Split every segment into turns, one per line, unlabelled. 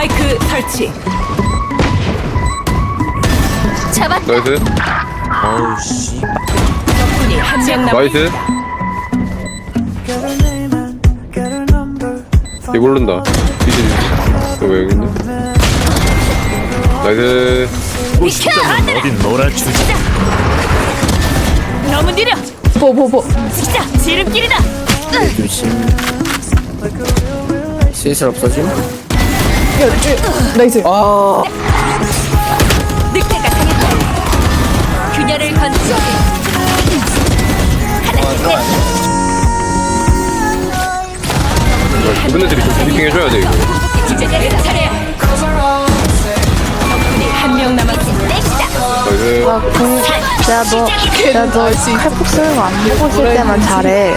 스파이크 설치.
잡았다.
나이스
어우 씨
적군이 한 명 남.
나이스 얘 모른다 뒤지 너왜 여기 나이스
비켜!
어딘 놀아주지
너무 느려.
보보보
진짜 지름길이다.
조심 슬슬 없어짐
나이스
아
늑대가 당했다. 균열을 건져.
주변 애들이 좀 브리핑 해줘야 돼 이거
이제 내 차례야.
적군이 한명 남았습니다.
땡이다.
나이스
아, 그, 내가 너, 내가 너 칼폭 쓰는 거안 보고 있을 때만 잘해.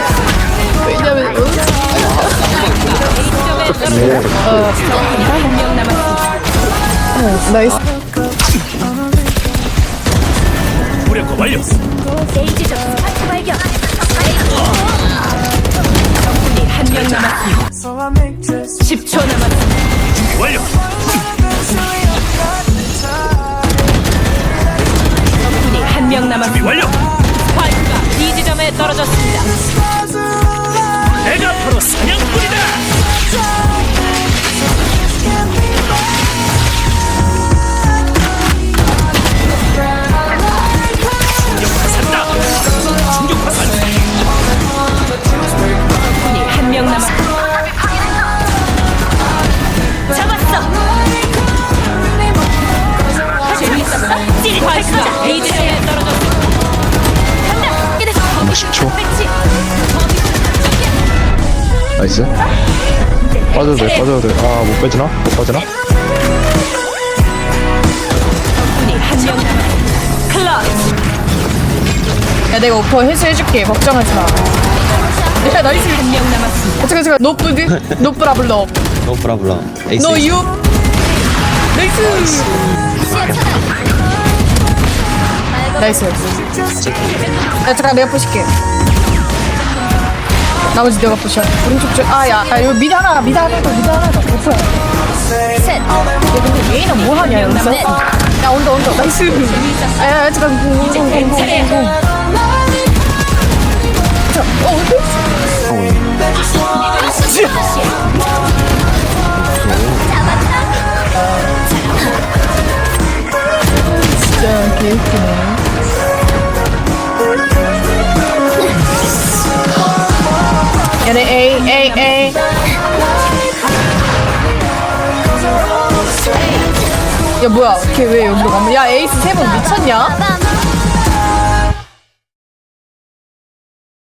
왜냐면
적 명 남았습니다.
나이스
무력화 완료
데이지 적 스파이크 발견.
적군이 한 명 남았습니다. 10초 남았습니다.
완료
적군이 한명 남았습니다.
완료
스파이크가 B 지점에 떨어졌습니다.
10초.
배치.
나이스. 빠져도 돼 빠져도 돼아못 빼지나? 못 빠지나?
야 내가 오퍼 해수 해줄게. 걱정하지 마. 야, 나이스
한명 남았습니다.
잠깐 잠깐 노프드? 노프라블러.
노 브라블라 에이스
노유? 나이스 나이스. 야 잠깐 내가 부실게. 나머지 내가 부셔. 오른쪽 쪽. 아 야 야, 이거 미드 하나 미드 하나 더 미드 하나 더. 오퍼야
셋.
야 근데 메인은 뭐 하냐 여기서?
넷.
야 온다 온다. 나이스. 야야 잠깐. 공 공 공 공공 어 어디 진짜 개웃기네 얘네 A A A. 야 뭐야? 걔 왜 여기로 가면? 야 에이스 세 번 미쳤냐?